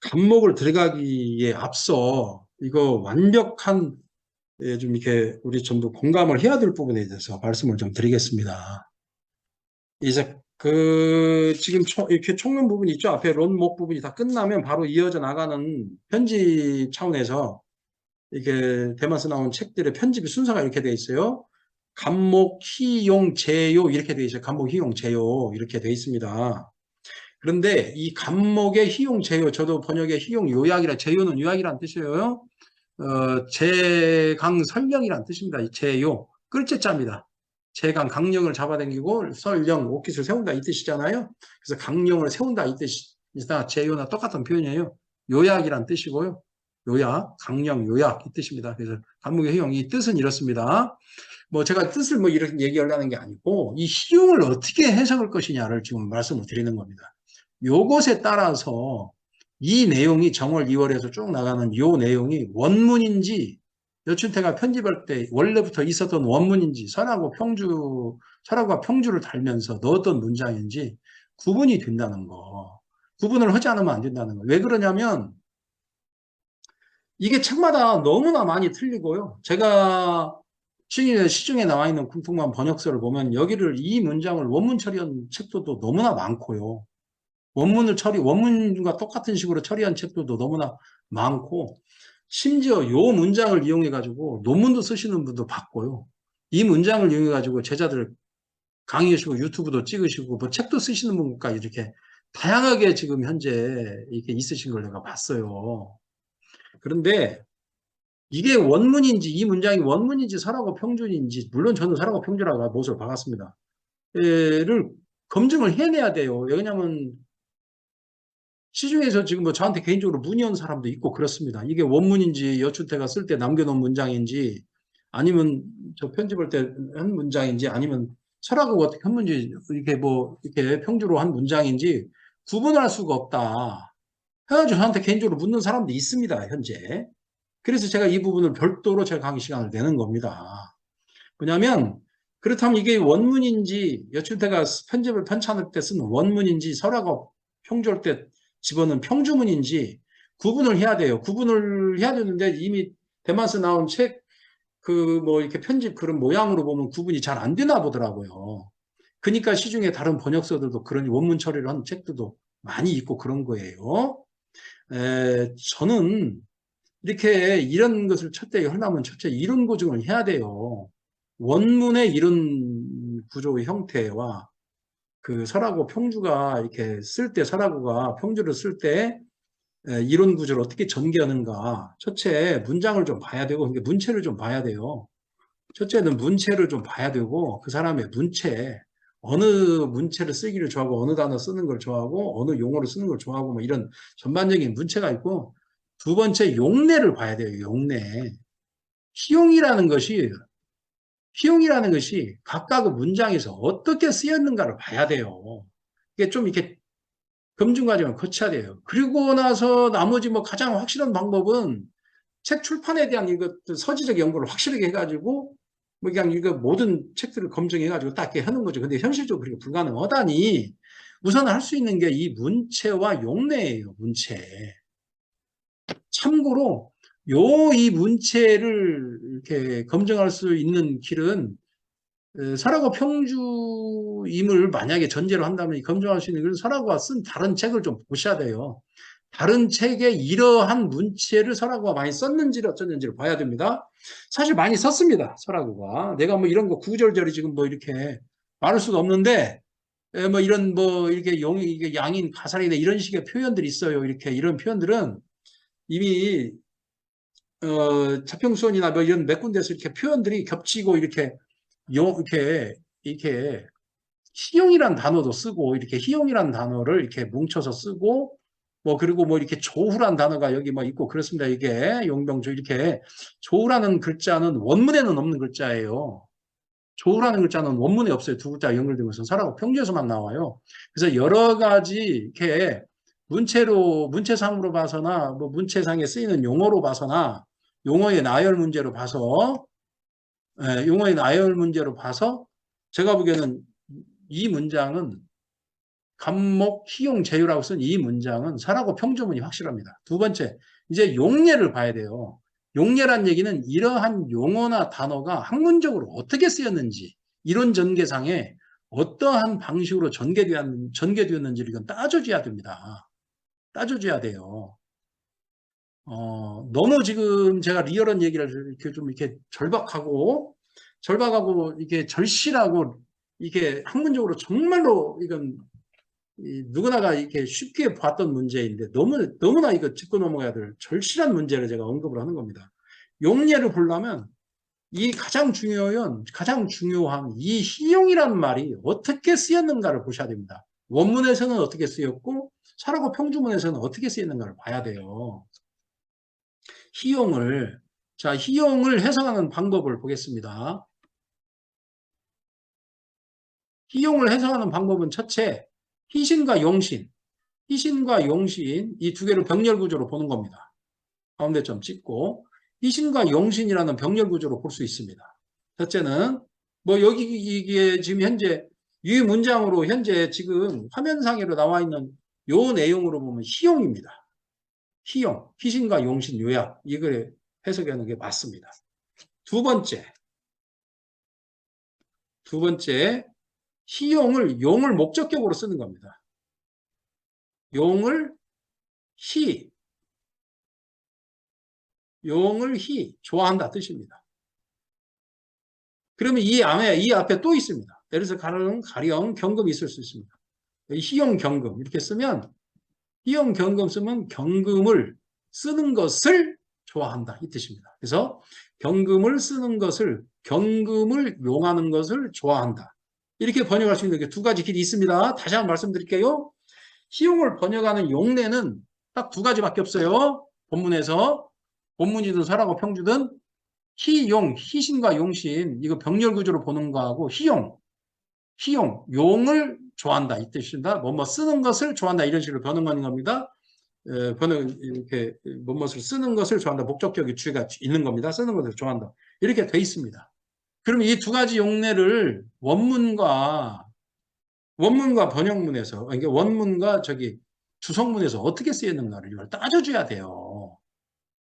감목을 들어가기에 앞서 이거 완벽한 예, 좀 이렇게 우리 전부 공감을 해야 될 부분에 대해서 말씀을 좀 드리겠습니다. 이제 그 지금 초- 이렇게 총론 부분 있죠? 앞에 론목 부분이 다 끝나면 바로 이어져 나가는 편집 차원에서 이게 대만에서 나온 책들의 편집의 순서가 이렇게 돼 있어요. 감목, 희용, 제요 이렇게 돼 있어요. 감목, 희용, 제요 이렇게 돼 있습니다. 그런데 이 감목의 희용, 제요 저도 번역의 희용, 요약이라 제요는 요약이라는 뜻이에요. 어, 제강 설령이라는 뜻입니다. 이 제요 끌제자입니다. 제강 강령을 잡아당기고 설령 옷깃을 세운다 이 뜻이잖아요. 그래서 강령을 세운다 이 뜻이다. 제요나 똑같은 표현이에요. 요약이란 뜻이고요. 요약, 강령, 요약 이 뜻입니다. 그래서 감목의 희용 이 뜻은 이렇습니다. 뭐 제가 뜻을 뭐 이렇게 얘기하려는 게 아니고 이 희용을 어떻게 해석할 것이냐를 지금 말씀을 드리는 겁니다. 요것에 따라서 이 내용이 정월 2월에서 쭉 나가는 요 내용이 원문인지 여춘태가 편집할 때 원래부터 있었던 원문인지 설하고 평주 설하고 평주를 달면서 넣었던 문장인지 구분이 된다는 거. 구분을 하지 않으면 안 된다는 거. 왜 그러냐면 이게 책마다 너무나 많이 틀리고요. 제가 시중에, 나와 있는 궁풍만 번역서를 보면 여기를 이 문장을 원문 처리한 책도 또 너무나 많고요. 원문을 처리, 원문과 똑같은 식으로 처리한 책들도 너무나 많고, 심지어 요 문장을 이용해가지고 논문도 쓰시는 분도 봤고요. 이 문장을 이용해가지고 제자들 강의하시고 유튜브도 찍으시고 뭐 책도 쓰시는 분까지 이렇게 다양하게 지금 현재 이렇게 있으신 걸 내가 봤어요. 그런데 이게 원문인지 이 문장이 원문인지 설하고 평준인지 물론 저는 설하고 평준이라고 못을 박았습니다. 를 검증을 해내야 돼요. 왜냐하면 시중에서 지금 뭐 저한테 개인적으로 문의한 사람도 있고 그렇습니다. 이게 원문인지 여춘태가 쓸 때 남겨놓은 문장인지 아니면 저 편집할 때 한 문장인지 아니면 설하고 어떻게 한 문지 이렇게 뭐 이렇게 평주로 한 문장인지 구분할 수가 없다. 해가지고 저한테 개인적으로 묻는 사람도 있습니다. 현재. 그래서 제가 이 부분을 별도로 제가 강의 시간을 내는 겁니다. 뭐냐면 그렇다면 이게 원문인지 여춘태가 편집을 편찬할 때 쓴 원문인지 설하고 평주할 때 집어넣은 평주문인지 구분을 해야 돼요. 구분을 해야 되는데 이미 대만에서 나온 책 그 뭐 이렇게 편집 그런 모양으로 보면 구분이 잘 안 되나 보더라고요. 그러니까 시중에 다른 번역서들도 그런 원문 처리를 하는 책들도 많이 있고 그런 거예요. 에, 저는 이렇게 이런 것을 첫째 하려면 첫째 이론 고증을 해야 돼요. 원문의 이런 구조 형태와 그 설하고 평주가 이렇게 쓸 때 설하고가 평주를 쓸 때 이론 구조를 어떻게 전개하는가. 첫째 문장을 좀 봐야 되고 그러니까 문체를 좀 봐야 돼요. 첫째는 문체를 좀 봐야 되고 그 사람의 문체 어느 문체를 쓰기를 좋아하고 어느 단어 쓰는 걸 좋아하고 어느 용어를 쓰는 걸 좋아하고 뭐 이런 전반적인 문체가 있고 두 번째 용례를 봐야 돼요. 용례. 희용이라는 것이 희용이라는 것이 각각의 문장에서 어떻게 쓰였는가를 봐야 돼요. 이게 좀 이렇게 검증 과정을 거쳐야 돼요. 그리고 나서 나머지 뭐 가장 확실한 방법은 책 출판에 대한 이거 서지적 연구를 확실하게 해가지고 뭐 그냥 이거 모든 책들을 검증해가지고 딱 이렇게 하는 거죠. 근데 현실적으로 그렇게 불가능하다니 우선 할 수 있는 게 이 문체와 용례예요. 문체. 참고로 요 이 문체를 이렇게 검증할 수 있는 길은 어, 설하고 평주임을 만약에 전제로 한다면 검증할 수 있는 길은 설하고가 쓴 다른 책을 좀 보셔야 돼요. 다른 책에 이러한 문체를 설하고가 많이 썼는지를 어쩌는지를 봐야 됩니다. 사실 많이 썼습니다. 설하고가. 내가 뭐 이런 거 구절절이 지금 뭐 이렇게 말할 수가 없는데 에, 뭐 이런 뭐 이렇게 용, 이게 양인 가살이나 이런 식의 표현들이 있어요. 이렇게 이런 표현들은 이미 어, 자평수원이나 뭐 이런 몇 군데서 이렇게 표현들이 겹치고 이렇게 요, 이렇게 이렇게 희용이란 단어도 쓰고 이렇게 희용이란 단어를 이렇게 뭉쳐서 쓰고 뭐 그리고 뭐 이렇게 조후란 단어가 여기 뭐 있고 그렇습니다. 이게 용병조 이렇게 조후라는 글자는 원문에는 없는 글자예요. 조후라는 글자는 원문에 없어요. 두 글자 연결된 것은 설하고 평주에서만 나와요. 그래서 여러 가지 이렇게 문체로 문체상으로 봐서나 뭐 문체상에 쓰이는 용어로 봐서나 용어의 나열 문제로 봐서 예, 용어의 나열 문제로 봐서 제가 보기에는 이 문장은 감목, 희용, 제휴라고 쓴 이 문장은 설하고 평조문이 확실합니다. 두 번째, 이제 용례를 봐야 돼요. 용례란 얘기는 이러한 용어나 단어가 학문적으로 어떻게 쓰였는지 이론 전개상에 어떠한 방식으로 전개되었, 전개되었는지를 이건 따져줘야 됩니다. 따져줘야 돼요. 어, 너무 지금 제가 리얼한 얘기를 이렇게 좀 이렇게 절박하고, 절박하고, 이게 절실하고, 이게 학문적으로 정말로 이건 이 누구나가 이렇게 쉽게 봤던 문제인데 너무, 너무나 이거 짚고 넘어가야 될 절실한 문제를 제가 언급을 하는 겁니다. 용례를 보려면 이 가장 중요한, 가장 중요한 이 희용이라는 말이 어떻게 쓰였는가를 보셔야 됩니다. 원문에서는 어떻게 쓰였고, 사라고 평주문에서는 어떻게 쓰였는가를 봐야 돼요. 희용을, 자, 희용을 해석하는 방법을 보겠습니다. 희용을 해석하는 방법은 첫째, 희신과 용신, 희신과 용신 이 두 개를 병렬 구조로 보는 겁니다. 가운데 점 찍고 희신과 용신이라는 병렬 구조로 볼 수 있습니다. 첫째는 뭐 여기 이게 지금 현재 이 문장으로 현재 지금 화면상으로 나와 있는 요 내용으로 보면 희용입니다. 희용, 희신과 용신 요약 이걸 해석하는 게 맞습니다. 두 번째, 두 번째 희용을 용을 목적격으로 쓰는 겁니다. 용을 희, 용을 희, 좋아한다 뜻입니다. 그러면 이 앞에, 이 앞에 또 있습니다. 예를 들어서 가령, 가령 경금이 있을 수 있습니다. 희용 경금 이렇게 쓰면 희용 경금 쓰면 경금을 쓰는 것을 좋아한다 이 뜻입니다. 그래서 경금을 쓰는 것을 경금을 용하는 것을 좋아한다. 이렇게 번역할 수 있는 게 두 가지 길이 있습니다. 다시 한번 말씀드릴게요. 희용을 번역하는 용례는 딱 두 가지밖에 없어요. 본문에서 본문이든 설하고 평주든 희용, 희신과 용신 이거 병렬 구조로 보는 거하고 희용, 희용, 용을 좋아한다 이 뜻입니다. 뭐뭐 쓰는 것을 좋아한다 이런 식으로 번역하는 겁니다. 에, 번역 이렇게 뭐뭐를 쓰는 것을 좋아한다 목적격의 주의가 있는 겁니다. 쓰는 것을 좋아한다 이렇게 돼 있습니다. 그럼 이 두 가지 용례를 원문과 원문과 번역문에서 이게 원문과 저기 주성문에서 어떻게 쓰였는가를 이걸 따져줘야 돼요.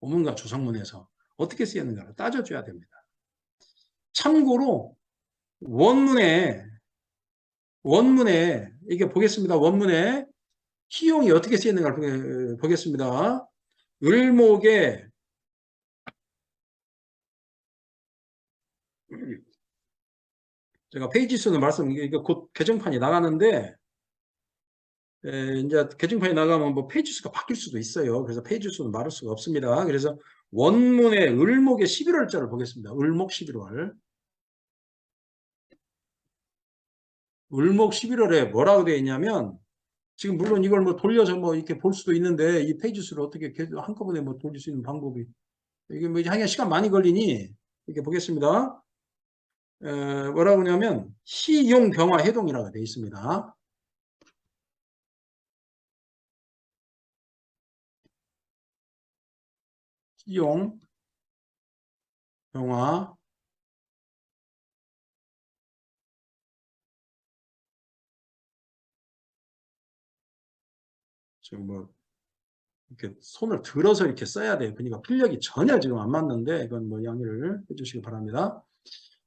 원문과 주성문에서 어떻게 쓰였는가를 따져줘야 됩니다. 참고로 원문에 원문에 이게 보겠습니다. 원문에 희용이 어떻게 쓰였는가를 보겠습니다. 을목에 제가 페이지 수는 말씀, 이게 곧 개정판이 나가는데, 에, 이제 개정판이 나가면 뭐 페이지 수가 바뀔 수도 있어요. 그래서 페이지 수는 말할 수가 없습니다. 그래서 원문의 을목의 11월자를 보겠습니다. 을목 11월. 을목 11월에 뭐라고 되어 있냐면, 지금 물론 이걸 뭐 돌려서 뭐 이렇게 볼 수도 있는데, 이 페이지 수를 어떻게 한꺼번에 뭐 돌릴 수 있는 방법이, 이게 뭐 이제 시간 많이 걸리니, 이렇게 보겠습니다. 에, 뭐라고 하냐면 시용 병화 해동이라고 되어 있습니다. 시용 병화 지금 뭐 이렇게 손을 들어서 이렇게 써야 돼요. 그러니까 필력이 전혀 지금 안 맞는데 이건 뭐 양해를 해주시기 바랍니다.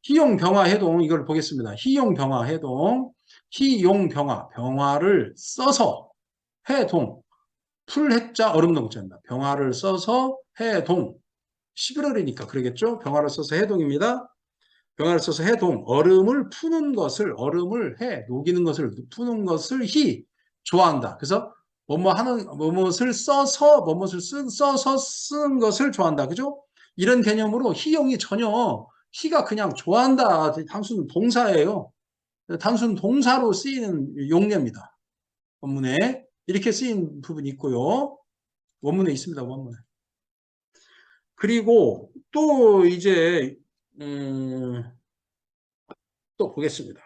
희용 병화 해동 이걸 보겠습니다. 희용 병화 해동 희용 병화 병화를 써서 해동 풀해자 얼음동자입니다. 병화를 써서 해동 11월이니까 그러겠죠? 병화를 써서 해동입니다. 병화를 써서 해동 얼음을 푸는 것을 얼음을 해 녹이는 것을 푸는 것을 희 좋아한다. 그래서 뭐뭐 하는 뭐뭇을 써서 뭐뭇을 쓴 써서 쓰는 것을 좋아한다. 그죠? 이런 개념으로 희용이 전혀 희가 그냥 좋아한다. 단순 동사예요. 단순 동사로 쓰이는 용례입니다. 원문에 이렇게 쓰인 부분이 있고요. 원문에 있습니다. 원문에. 그리고 또 이제 음, 또 보겠습니다.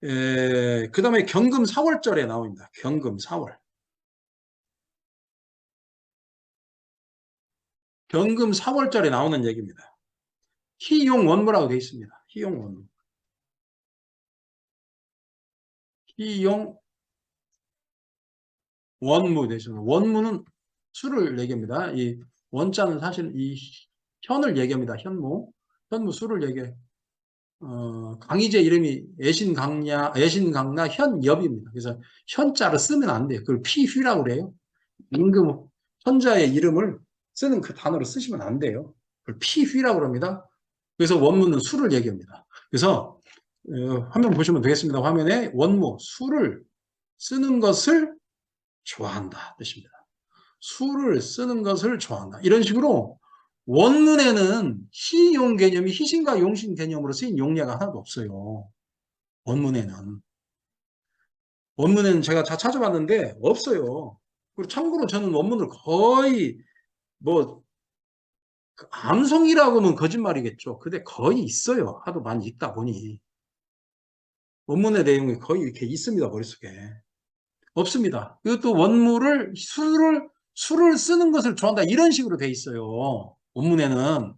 그 다음에 경금 4월절에 나옵니다. 경금 4월. 경금 4월절에 나오는 얘기입니다. 희용 원무라고 되어 있습니다. 희용 원무. 희용 원무 되시는 원무는 수를 얘기합니다. 이 원자는 사실 이 현을 얘기합니다. 현무. 현무 수를 얘기해. 어, 강희제 이름이 애신강야, 애신강나 현엽입니다. 그래서 현자를 쓰면 안 돼요. 그걸 피휘라고 그래요. 임금 현자의 이름을 쓰는 그 단어로 쓰시면 안 돼요. 그걸 피휘라고 합니다. 그래서 원문은 수를 얘기합니다. 그래서 어, 화면 보시면 되겠습니다. 화면에 원무, 수를 쓰는 것을 좋아한다 뜻입니다. 수를 쓰는 것을 좋아한다. 이런 식으로 원문에는 희용 개념이 희신과 용신 개념으로 쓰인 용례가 하나도 없어요. 원문에는. 원문에는 제가 다 찾아봤는데 없어요. 그리고 참고로 저는 원문을 거의 뭐 암송이라고 하면 거짓말이겠죠. 근데 거의 있어요. 하도 많이 읽다 보니. 원문의 내용이 거의 이렇게 있습니다. 머릿속에. 없습니다. 이것도 원문을 수를 수를 쓰는 것을 좋아한다 이런 식으로 돼 있어요. 원문에는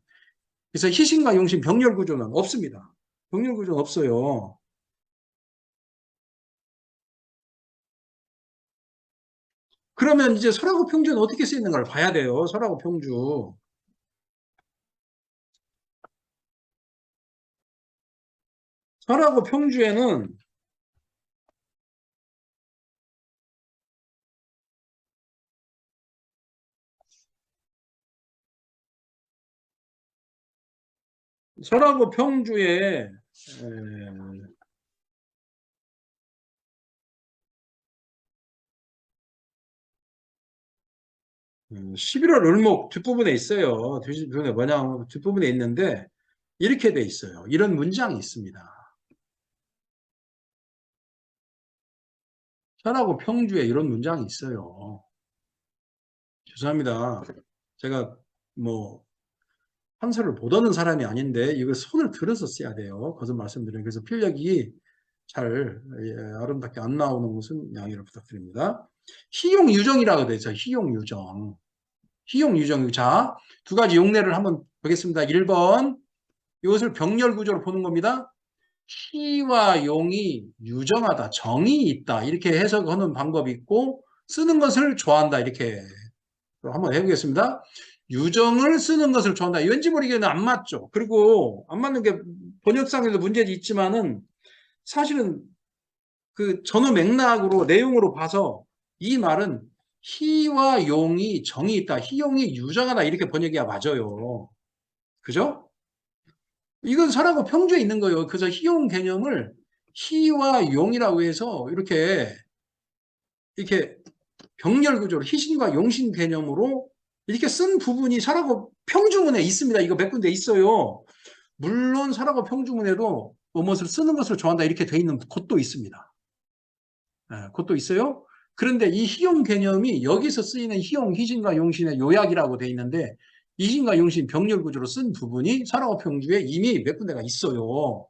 그래서 희신과 용신 병렬 구조는 없습니다. 병렬 구조는 없어요. 그러면 이제 설하고 평주는 어떻게 쓰이는가를 봐야 돼요. 설하고 평주. 설하고 평주에는 설하고 평주에 11월 을목 뒷부분에 있어요. 뒷부분에 뭐냐 뒷부분에 있는데 이렇게 돼 있어요. 이런 문장이 있습니다. 설하고 평주에 이런 문장이 있어요. 죄송합니다. 제가 뭐 판서를 못 얻는 사람이 아닌데 이걸 손을 들어서 써야 돼요. 거듭 말씀드려요. 그래서 필력이 잘 예, 아름답게 안 나오는 것은 양해를 부탁드립니다. 희용 유정이라고 되죠. 희용 유정. 희용 유정. 자, 두 가지 용례를 한번 보겠습니다. 1번. 이것을 병렬 구조로 보는 겁니다. 희와 용이 유정하다, 정이 있다. 이렇게 해석하는 방법이 있고 쓰는 것을 좋아한다. 이렇게 한번 해보겠습니다. 유정을 쓰는 것을 좋아한다. 왠지 모르게는 안 맞죠. 그리고 안 맞는 게 번역상에도 문제도 있지만은 사실은 그 전후 맥락으로 내용으로 봐서 이 말은 희와 용이 정이 있다. 희용이 유정하다. 이렇게 번역이야 맞아요. 그죠? 이건 설하고 평주에 있는 거예요. 그래서 희용 개념을 희와 용이라고 해서 이렇게 이렇게 병렬 구조로 희신과 용신 개념으로 이렇게 쓴 부분이 설하고 평주문에 있습니다. 이거 몇 군데 있어요. 물론 설하고 평주문에도 무엇을 쓰는 것을 좋아한다 이렇게 돼 있는 곳도 있습니다. 네, 곳도 있어요. 그런데 이 희용 개념이 여기서 쓰이는 희용, 희신과 용신의 요약이라고 돼 있는데 이신과 용신 병렬 구조로 쓴 부분이 설하고 평주에 이미 몇 군데가 있어요.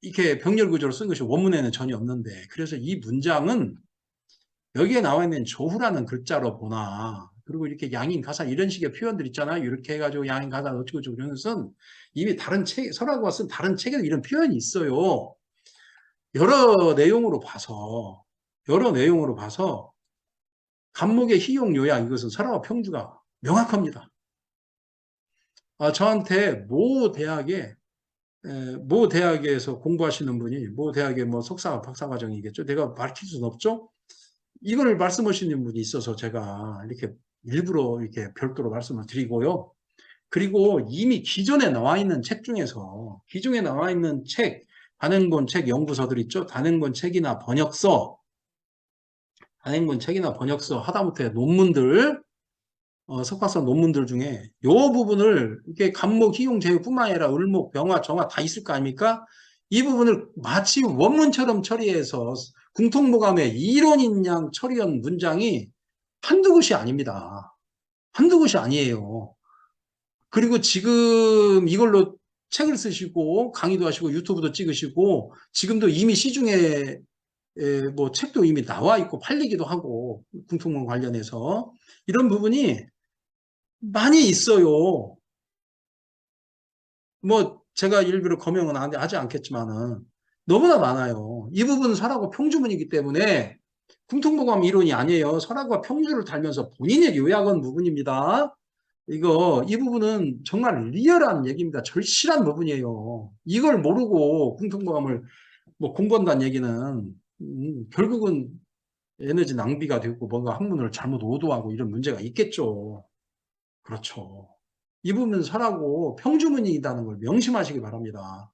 이렇게 병렬 구조로 쓴 것이 원문에는 전혀 없는데 그래서 이 문장은 여기에 나와 있는 조후라는 글자로 보나 그리고 이렇게 양인 가사 이런 식의 표현들 있잖아요. 이렇게 해가지고 양인 가사 어쩌고저쩌고 이런 것은 이미 다른 책, 설하고 쓴 다른 책에도 이런 표현이 있어요. 여러 내용으로 봐서 여러 내용으로 봐서 감목의 희용 요약 이것은 설하고 평주가 명확합니다. 아, 저한테 모 대학에 에, 모 대학에서 공부하시는 분이 모 대학의 뭐 석사 박사 과정이겠죠. 내가 밝힐 수는 없죠. 이걸 말씀하시는 분이 있어서 제가 이렇게 일부러 이렇게 별도로 말씀을 드리고요. 그리고 이미 기존에 나와 있는 책 중에서 기존에 나와 있는 책, 단행본 책 연구서들 있죠. 단행본 책이나 번역서, 단행본 책이나 번역서, 하다못해 논문들, 어, 석박사 논문들 중에 이 부분을 이렇게 감목, 희용, 제휴뿐만 아니라 을목, 병화, 정화 다 있을 거 아닙니까? 이 부분을 마치 원문처럼 처리해서 궁통모감의 이론인 양 처리한 문장이 한두 곳이 아닙니다. 한두 곳이 아니에요. 그리고 지금 이걸로 책을 쓰시고 강의도 하시고 유튜브도 찍으시고 지금도 이미 시중에 뭐 책도 이미 나와 있고 팔리기도 하고 궁통문 관련해서 이런 부분이 많이 있어요. 뭐 제가 일부러 거명은 안- 하지 않겠지만은 너무나 많아요. 이 부분은 설하고 평주문이기 때문에 궁통보감 이론이 아니에요. 설하고 평주를 달면서 본인의 요약한 부분입니다. 이거 이 부분은 정말 리얼한 얘기입니다. 절실한 부분이에요. 이걸 모르고 궁통보감을 뭐 공부한다는 얘기는 음, 결국은 에너지 낭비가 되고 뭔가 학문을 잘못 오도하고 이런 문제가 있겠죠. 그렇죠. 이 부분은 설하고 평주문이라는 걸 명심하시기 바랍니다.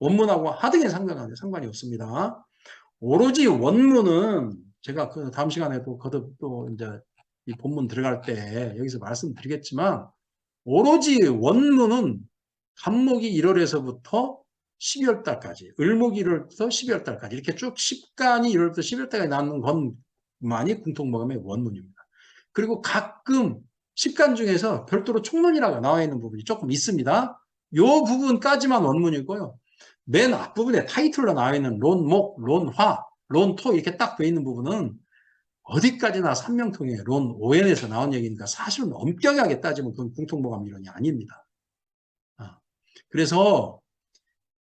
원문하고 하등의 상관이, 상관이 없습니다. 오로지 원문은 제가 그 다음 시간에도 거듭 또 이제 이 본문 들어갈 때 여기서 말씀드리겠지만 오로지 원문은 간목이 1월에서부터 12월 달까지, 을목이 1월부터 12월 달까지 이렇게 쭉 10간이 1월부터 12월 달까지 나오는 것만이 궁통모감의 원문입니다. 그리고 가끔 10간 중에서 별도로 총론이라고 나와 있는 부분이 조금 있습니다. 이 부분까지만 원문이고요. 맨 앞부분에 타이틀로 나와 있는 론목, 론화, 론 토 이렇게 딱 돼 있는 부분은 어디까지나 삼명통의 론 오엔에서 나온 얘기니까 사실은 엄격하게 따지면 그건 궁통보감 이론이 아닙니다. 아, 그래서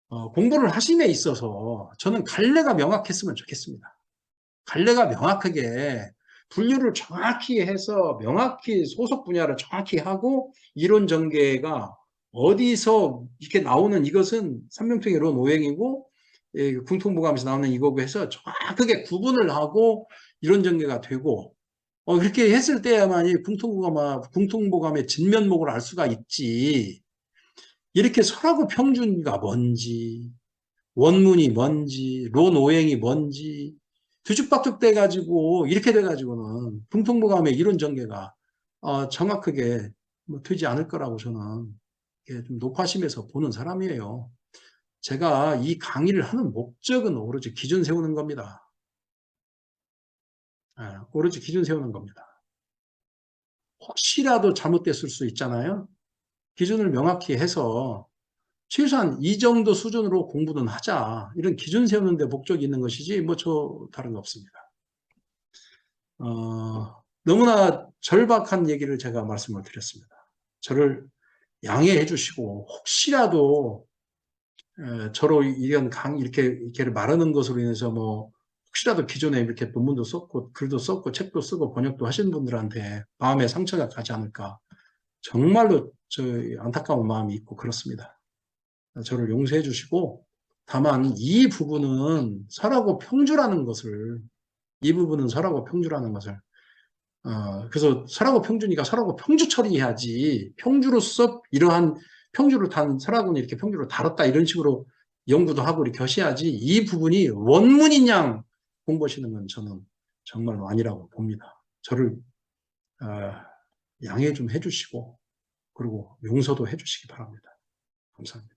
어, 공부를 하심에 있어서 저는 갈래가 명확했으면 좋겠습니다. 갈래가 명확하게 분류를 정확히 해서 명확히 소속 분야를 정확히 하고 이론 전개가 어디서 이렇게 나오는 이것은 삼명통의 론 오행이고 예, 궁통보감에서 나오는 이거고 해서 정확하게 구분을 하고 이론 전개가 되고 어, 그렇게 했을 때야만이 궁통보감, 궁통보감의 진면목을 알 수가 있지 이렇게 설하고 평준가 뭔지 원문이 뭔지 론 오행이 뭔지 뒤죽박죽 돼가지고 이렇게 돼가지고는 궁통보감의 이론 전개가 어, 정확하게 뭐 되지 않을 거라고 저는 좀 높아심에서 보는 사람이에요. 제가 이 강의를 하는 목적은 오로지 기준 세우는 겁니다. 예, 오로지 기준 세우는 겁니다. 혹시라도 잘못됐을 수 있잖아요. 기준을 명확히 해서 최소한 이 정도 수준으로 공부는 하자. 이런 기준 세우는 데 목적이 있는 것이지 뭐 저 다른 거 없습니다. 어, 너무나 절박한 얘기를 제가 말씀을 드렸습니다. 저를 양해해 주시고 혹시라도 에, 저로 이런 강 이렇게 이렇게 말하는 것으로 인해서 뭐 혹시라도 기존에 이렇게 논문도 썼고 글도 썼고 책도 쓰고 번역도 하신 분들한테 마음에 상처가 가지 않을까 정말로 저 안타까운 마음이 있고 그렇습니다. 저를 용서해 주시고 다만 이 부분은 설하고 평주라는 것을 이 부분은 설하고 평주라는 것을 어, 그래서 설하고 평주니까 설하고 평주 처리해야지 평주로서 이러한 평주를 단 설하고는 이렇게 평주를 다뤘다 이런 식으로 연구도 하고 이렇게 하셔야지 이 부분이 원문인 양 공부하시는 건 저는 정말로 아니라고 봅니다. 저를 어, 양해 좀 해주시고 그리고 용서도 해주시기 바랍니다. 감사합니다.